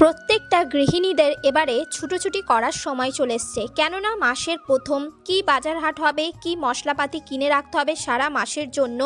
প্রত্যেকটা গৃহিণীদের এবারে ছুটোছুটি করার সময় চলে এসছে। কেননা মাসের প্রথম কি বাজার হাট হবে, কি মশলাপাতি কিনে রাখতে হবে সারা মাসের জন্য,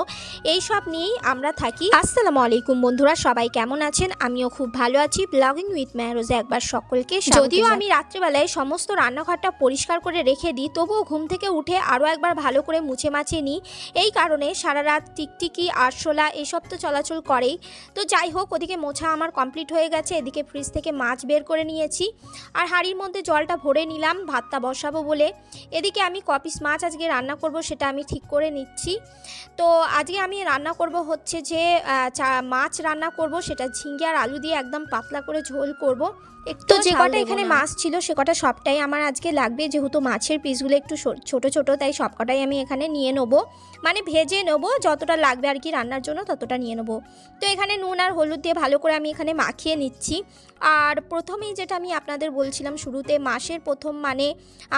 এই সব নিয়েই আমরা থাকি। আসসালামু আলাইকুম বন্ধুরা, সবাই কেমন আছেন? আমিও খুব ভালো আছি। ব্লগিং উইথ মেহরোজে একবার সকলকে যদিও আমি রাত্রিবেলায় সমস্ত রান্নাঘরটা পরিষ্কার করে রেখে দিই, তবুও ঘুম থেকে উঠে আরও একবার ভালো করে মুছে মাছে নিই। এই কারণে সারা রাত টিকটিকি, আরশোলা এসব তো চলাচল করেই। তো যাই হোক, ওদিকে মোছা আমার কমপ্লিট হয়ে গেছে, এদিকে ফ্রিজ থেকে মাছ বের করে নিয়েছি। আর হাঁড়ির মধ্যে জলটা ভরে নিলাম, ভাতটা বসাবো বলে। এদিকে আমি কপিস মাছ আজকে রান্না করব সেটা আমি ঠিক করে নিচ্ছি। তো আজকে আমি রান্না করব হচ্ছে যে মাছ রান্না করব সেটা ঝিঙ্গে আর আলু দিয়ে একদম পাতলা করে ঝোল করব। তো যে কটা এখানে মাছ ছিল সে কটা সবটাই আমার আজকে লাগবে। যেহেতু মাছের পিসগুলো একটু ছোট ছোট তাই সব কটাই আমি এখানে নিয়ে নেব। মানে ভেজে নেব যতটা লাগবে আর কি রান্নার জন্য ততটা নিয়ে নেব। তো এখানে নুন আর হলুদ দিয়ে ভালো করে আমি এখানে মাখিয়ে নিচ্ছি। আর প্রথমেই যেটা আমি আপনাদের বলছিলাম শুরুতে মাসের প্রথম মানে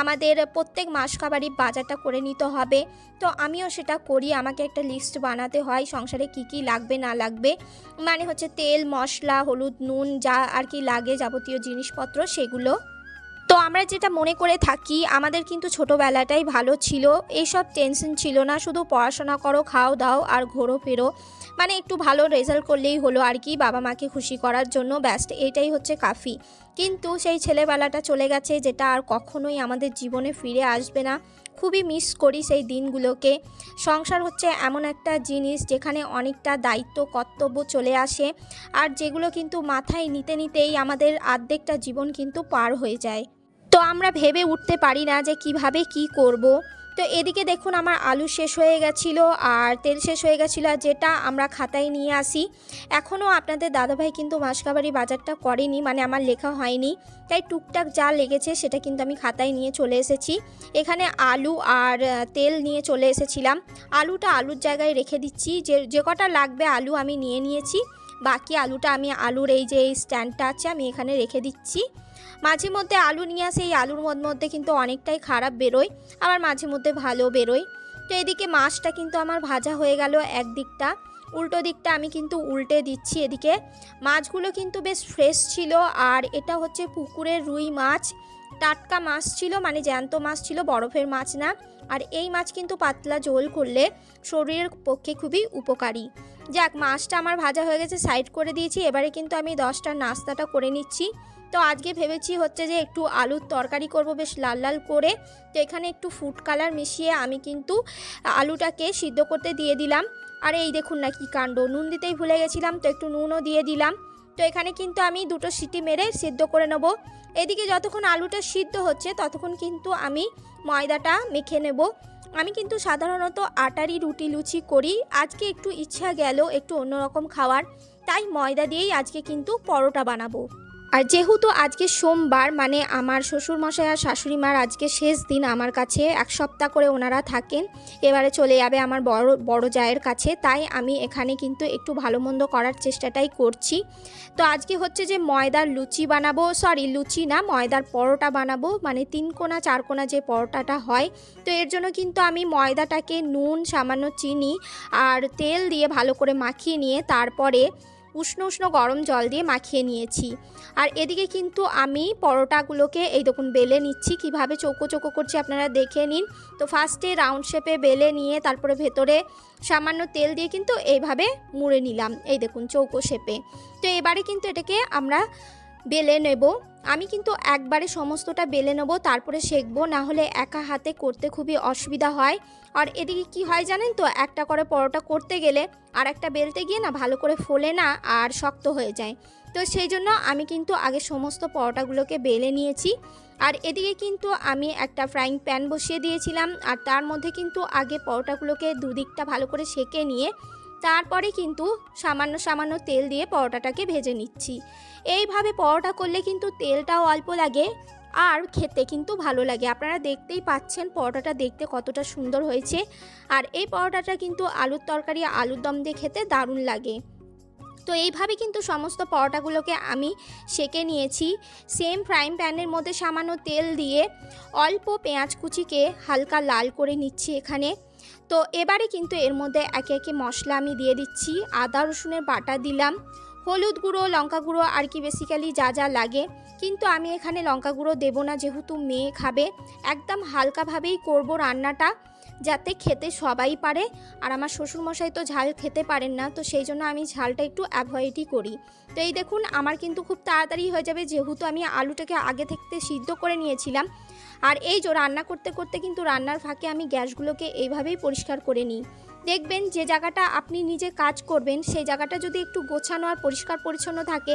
আমাদের প্রত্যেক মাস খাবারই বাজারটা করে নিতে হবে। তো আমিও সেটা করি আমাকে একটা লিস্ট বানাতে হয় সংসারে কি কি লাগবে না লাগবে। মানে হচ্ছে তেল মশলা হলুদ নুন যা আর কি লাগে যাবতীয় জিনিসপত্র সেগুলো। তো আমরা যেটা মনে করে থাকি, আমাদের কিন্তু ছোটোবেলাটাই ভালো ছিল। এইসব টেনশন ছিল না, শুধু পড়াশোনা করো, খাও দাও আর ঘোরো ফেরো। মানে একটু ভালো রেজাল্ট করলেই হলো আর কি, বাবা মাকে খুশি করার জন্য ব্যস্ত এটাই হচ্ছে কাফি। কিন্তু সেই ছেলেবেলাটা চলে গেছে, যেটা আর কখনোই আমাদের জীবনে ফিরে আসবে না। খুবই মিস করি সেই দিনগুলোকে সংসার হচ্ছে এমন একটা জিনিস যেখানে অনেকটা দায়িত্ব, কর্তব্য চলে আসে আর যেগুলো কিন্তু মাথায় নিতে নিতেই আমাদের আর্ধেকটা জীবন কিন্তু পার হয়ে যায় তো আমরা ভেবে উঠতে পারি না যে কীভাবে কি করব। তো এদিকে দেখুন আমার আলু শেষ হয়ে গেছিল আর তেল শেষ হয়ে গেছিল আর যেটা আমরা খাতায় নিয়ে আসি। এখনও আপনাদের দাদাভাই কিন্তু মাসকাবাড়ি বাজারটা করেনি মানে আমার লেখা হয়নি। তাই টুকটাক যা লেগেছে সেটা কিন্তু আমি খাতায় নিয়ে চলে এসেছি। এখানে আলু আর তেল নিয়ে চলে এসেছিলাম। আলুটা আলুর জায়গায় রেখে দিচ্ছি। যে যে কটা লাগবে আলু আমি নিয়ে নিয়েছি। বাকি আলুটা আমি আলুর এই যে এই স্ট্যান্ডটা আছে, আমি এখানে রেখে দিচ্ছি। মাঝে মধ্যে আলু নিয়ে আসে, এই আলুর মধ্যে কিন্তু অনেকটাই খারাপ বেরোয়, আবার মাঝে মধ্যে ভালো বেরোয়। তো এদিকে মাছটা কিন্তু আমার ভাজা হয়ে গেল একদিকটা। উল্টো দিকটা আমি কিন্তু উল্টে দিচ্ছি এদিকে। মাছগুলো কিন্তু বেশ ফ্রেশ ছিল, আর এটা হচ্ছে পুকুরের রুই মাছ। টাটকা মাছ ছিল মানে জ্যান্ত মাছ ছিল, বরফের মাছ না। আর এই মাছ কিন্তু পাতলা ঝোল করলে শরীরের পক্ষে খুবই উপকারী। যাক, মাছটা আমার ভাজা হয়ে গেছে সাইড করে দিয়েছি। এবারে কিন্তু আমি দশটার নাস্তাটা করে নিচ্ছি। তো আজকে ভেবেছি হচ্ছে যে একটু আলুর তরকারি করব, বেশ লাল লাল করে। তো এখানে একটু ফুড কালার মিশিয়ে আমি কিন্তু আলুটাকে সিদ্ধ করতে দিয়ে দিলাম। আর এই দেখুন না কি কাণ্ড, নুন দিতেই ভুলে গেছিলাম, তো একটু নুনও দিয়ে দিলাম। তো এখানে কিন্তু আমি দুটো সিটি মেরে সিদ্ধ করে নেব। এদিকে যতক্ষণ আলুটা সিদ্ধ হচ্ছে, ততক্ষণ কিন্তু আমি ময়দাটা মেখে নেব। আমি কিন্তু সাধারণত আটারি, রুটি, লুচি করি। আজকে একটু ইচ্ছা গেল একটু অন্যরকম খাওয়ার। তাই ময়দা দিয়েই আজকে কিন্তু পরোটা বানাবো। আর যেহেতু আজকে সোমবার মানে আমার শ্বশুরমশাই আর শাশুড়ি মার আজকে শেষ দিন আমার কাছে, এক সপ্তাহ করে ওনারা থাকেন, এবারে চলে যাবে আমার বড় বড় জায়ের কাছে, তাই আমি এখানে কিন্তু একটু ভালো মন্দ করার চেষ্টাটাই করছি। তো আজকে হচ্ছে যে ময়দার লুচি বানাবো সরি লুচি না, ময়দার পরোটা বানাবো মানে তিন কোনা, চার কোনা যে পরোটাটা হয়। তো এর জন্য কিন্তু আমি ময়দাটাকে নুন, সামান্য চিনি আর তেল দিয়ে ভালো করে মাখিয়ে নিয়ে তারপরে উষ্ণ উষ্ণ গরম জল দিয়ে মাখিয়ে নিয়েছি। আর এদিকে কিন্তু আমি পরোটাগুলোকে, এই দেখুন, বেলে নিচ্ছি। কীভাবে চৌকো চৌকো করছি আপনারা দেখে নিন। তো ফার্স্টে রাউন্ড শেপে বেলে নিয়ে, তারপরে ভেতরে সামান্য তেল দিয়ে কিন্তু এইভাবে মুড়ে নিলাম। এই দেখুন, চৌকো শেপে তো এবারে কিন্তু এটাকে আমরা বেলে নেব। আমি কিন্তু একবারে সমস্তটা বেলে নেব, তারপরে সেঁকবো না হলে একা হাতে করতে খুবই অসুবিধা হয়। আর এদিকে কি হয় জানেন তো? একটা করে পরোটা করতে গেলে আর একটা বেলতে গিয়ে না ভালো করে ফোলে না আর শক্ত হয়ে যায়। তো সেই জন্য আমি কিন্তু আগে সমস্ত পরোটাগুলোকে বেলে নিয়েছি। আর এদিকে কিন্তু আমি একটা ফ্রাইং প্যান বসিয়ে দিয়েছিলাম। আর তার মধ্যে কিন্তু আগে পরোটাগুলোকে দুদিকটা ভালো করে সেঁকে নিয়ে তারপরে কিন্তু সামান্য সামান্য তেল দিয়ে পরোটাটাকে ভেজে নিচ্ছি। এইভাবে পরোটা করলে কিন্তু তেলটাও অল্প লাগে আর খেতে কিন্তু ভালো লাগে। আপনারা দেখতেই পাচ্ছেন পরোটাটা দেখতে কতটা সুন্দর হয়েছে। আর এই পরোটাটা কিন্তু আলুর তরকারি, আলুর দম দিয়ে খেতে দারুণ লাগে। তো এইভাবে কিন্তু সমস্ত পরোটাগুলোকে আমি সেকে নিয়েছি। সেম ফ্রাইং প্যানের মধ্যে সামান্য তেল দিয়ে অল্প পেঁয়াজ কুচিকে হালকা লাল করে নিচ্ছি এখানে। তো এবারে কিন্তু এর মধ্যে একে একে মশলা আমি দিয়ে দিচ্ছি, আদা, রসুনের বাটা দিলাম। হলুদ গুঁড়ো, লঙ্কা গুঁড়ো, আর কি বেসিক্যালি যা যা লাগে। কিন্তু আমি এখানে লঙ্কা গুঁড়ো দেবো না, যেহেতু মেয়ে খাবে। একদম হালকাভাবেই করব রান্নাটা, যাতে খেতে সবাই পারে। আর আমার শ্বশুরমশাই তো ঝাল খেতে পারেন না, তো সেই জন্য আমি ঝালটা একটু অ্যাভয়েডই করি। তো এই দেখুন, আমার কিন্তু খুব তাড়াতাড়ি হয়ে যাবে, যেহেতু আমি আলুটাকে আগে থেকে সিদ্ধ করে নিয়েছিলাম। আর এই যে রান্না করতে করতে কিন্তু রান্নার ফাঁকে আমি গ্যাসগুলোকে এইভাবেই পরিষ্কার করে নিই। দেখবেন যে জায়গাটা আপনি নিজে কাজ করবেন সেই জায়গাটা যদি একটু গোছানো আর পরিষ্কার পরিচ্ছন্ন থাকে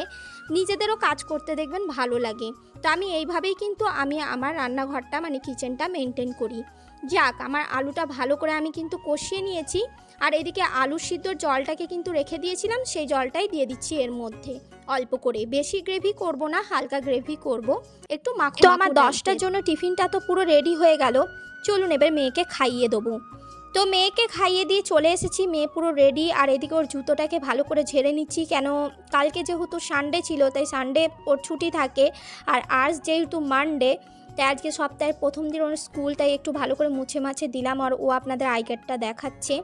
নিজেদেরও কাজ করতে দেখবেন ভালো লাগে। তো আমি এইভাবেই কিন্তু আমি আমার রান্নাঘরটা মানে কিচেনটা মেনটেন করি। যাক আমার আলুটা ভালো করে আমি কিন্তু কষিয়ে নিয়েছি আর এদিকে আলু সিদ্ধর জলটাকে কিন্তু রেখে দিয়েছিলাম সেই জলটাই দিয়ে দিচ্ছি এর মধ্যে। অল্প করে। বেশি গ্রেভি করব না হালকা গ্রেভি করব। একটু মাখো তো আমার দশটার জন্য টিফিনটা তো পুরো রেডি হয়ে গেল। চলুন এবার মেয়েকে খাইয়ে দেবো। তো মেয়েকে খাইয়ে দিয়ে চলে এসেছি। মেয়ে পুরো রেডি আর এদিকে ওর জুতোটাকে ভালো করে ঝেড়ে নিচ্ছি। কেন, কালকে যেহেতু সানডে ছিল, তাই সানডে ওর ছুটি থাকে। আর আজ যেহেতু মানডে তাই আজকে সপ্তাহের প্রথম দিন ওর স্কুল, তাই একটু ভালো করে মুছে মাছে দিলাম আর ও আপনাদের আই কার্ডটা দেখাচ্ছে।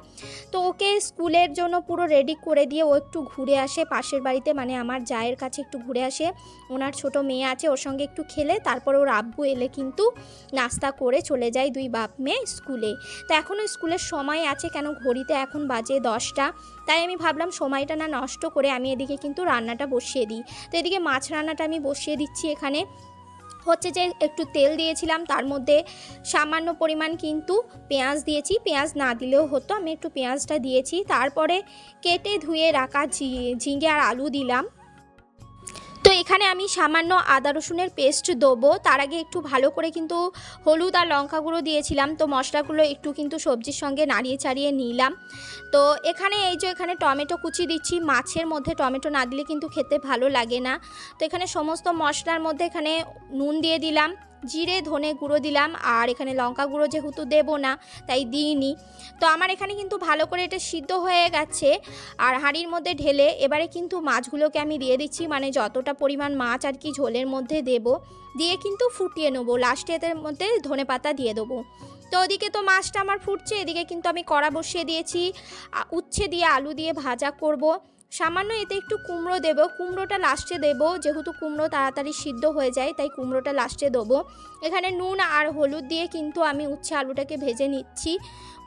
তো ওকে স্কুলের জন্য পুরো রেডি করে দিয়ে ও একটু ঘুরে আসে, পাশের বাড়িতে মানে আমার জায়ের কাছে একটু ঘুরে আসে। ওনার ছোট মেয়ে আছে, ওর সঙ্গে একটু খেলে, তারপর ওর আব্বু এলে কিন্তু নাস্তা করে চলে যায় দুই বাপ মেয়ে স্কুলে। তো এখনও স্কুলের সময় আছে, কেন ঘড়িতে এখন বাজে দশটা, তাই আমি ভাবলাম সময়টা না নষ্ট করে আমি এদিকে কিন্তু রান্নাটা বসিয়ে দিই। তো এদিকে মাছ রান্নাটা আমি বসিয়ে দিচ্ছি এখানে। হচ্ছে যে একটু তেল দিয়েছিলাম, তার মধ্যে সামান্য পরিমাণ কিন্তু পেঁয়াজ দিয়েছি। পেঁয়াজ না দিলেও হতো, আমি একটু পেঁয়াজটা দিয়েছি। তারপরে কেটে ধুয়ে রাখা ঝিঙে আর আলু দিলাম। এখানে আমি সামান্য আদা রসুনের পেস্ট দেবো। তার আগে একটু ভালো করে কিন্তু হলুদ আর লঙ্কা গুঁড়ো দিয়েছিলাম। তো মশলাগুলো একটু কিন্তু সবজির সঙ্গে নাড়িয়ে চাড়িয়ে নিলাম। তো এখানে এই যে এখানে টমেটো কুচি দিচ্ছি, মাছের মধ্যে টমেটো না দিলে কিন্তু খেতে ভালো লাগে না। তো এখানে সমস্ত মশলার মধ্যে এখানে নুন দিয়ে দিলাম। জিরে, ধনে গুঁড়ো দিলাম। আর এখানে লঙ্কা গুঁড়ো যেহেতু দেবো না, তাই দিইনি। তো আমার এখানে কিন্তু ভালো করে এটা সিদ্ধ হয়ে গেছে। আর হাঁড়ির মধ্যে ঢেলে এবারে কিন্তু মাছগুলোকে আমি দিয়ে দিচ্ছি মানে যতটা পরিমাণ মাছ আর কি ঝোলের মধ্যে দেব, দিয়ে কিন্তু ফুটিয়ে নেব। লাস্টে এদের মধ্যে ধনে পাতা দিয়ে দেবো। তো ওদিকে তো মাছটা আমার ফুটছে, এদিকে কিন্তু আমি কড়া বসিয়ে দিয়েছি। উচ্ছে দিয়ে আলু দিয়ে ভাজা করব। সামান্য এতে একটু কুমড়ো দেব। কুমড়োটা লাস্টে দেব, যেহেতু কুমড়ো তাড়াতাড়ি সিদ্ধ হয়ে যায়, তাই কুমড়োটা লাস্টে দেবো। এখানে নুন আর হলুদ দিয়ে কিন্তু আমি উচ্ছে আলুটাকে ভেজে নিচ্ছি।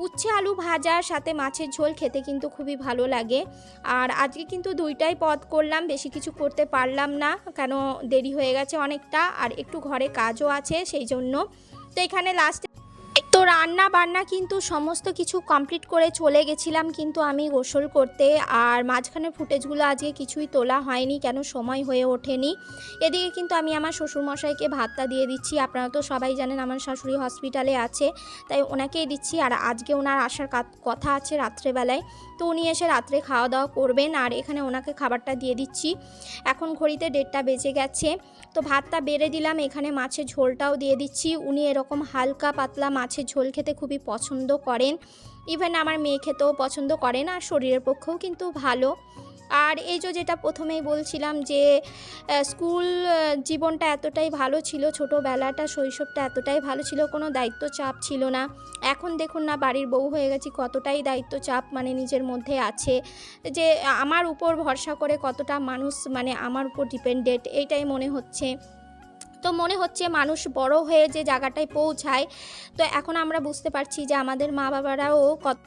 উচ্ছে আলু ভাজার সাথে মাছের ঝোল খেতে কিন্তু খুবই ভালো লাগে। আর আজকে কিন্তু দুইটাই পদ করলাম, বেশি কিছু করতে পারলাম না, কেন দেরি হয়ে গেছে অনেকটা, আর একটু ঘরে কাজও আছে, সেই জন্য। তো এখানে লাস্টে তো রান্না বান্না কিন্তু সমস্ত কিছু কমপ্লিট করে চলে গেছিলাম কিন্তু আমি গোসল করতে আর মাঝখানে ফুটেজগুলো আজকে কিছুই তোলা হয়নি, কেন সময় হয়ে ওঠেনি। এদিকে কিন্তু আমি আমার শ্বশুরমশাইকে ভাতটা দিয়ে দিচ্ছি, আপনারা তো সবাই জানেন আমার শাশুড়ি হসপিটালে আছে, তাই ওনাকেই দিচ্ছি আর আজকে ওনার আসার কথা আছে রাত্রেবেলায়। তো উনি এসে রাত্রে খাওয়া দাওয়া করবেন আর এখানে ওনাকে খাবারটা দিয়ে দিচ্ছি। এখন ঘড়িতে ডেটটা বেজে গেছে, তো ভাতটা বেড়ে দিলাম, এখানে মাছের ঝোলটাও দিয়ে দিচ্ছি। উনি এরকম হালকা পাতলা মাছের ঝোল খেতে খুবই পছন্দ করেন। ইভেন আমার মেয়ে খেতেও পছন্দ করেন আর শরীরের পক্ষেও কিন্তু ভালো। আর এই যে যেটা প্রথমেই বলছিলাম যে স্কুল জীবনটা এতটাই ভালো ছিল, ছোটোবেলাটা, শৈশবটা এতটাই ভালো ছিল, কোনো দায়িত্ব চাপ ছিল না। এখন দেখুন না, বাড়ির বউ হয়ে গেছি, কতটাই দায়িত্ব চাপ মানে নিজের মধ্যে আছে। যে, আমার উপর ভরসা করে কতটা মানুষ মানে আমার উপর ডিপেন্ডেন্ট এইটাই মনে হচ্ছে। তো মনে হচ্ছে মানুষ বড় হয়ে যে জায়গাটায় পৌঁছায়। তো এখন আমরা বুঝতে পারছি যে আমাদের মা বাবারাও কত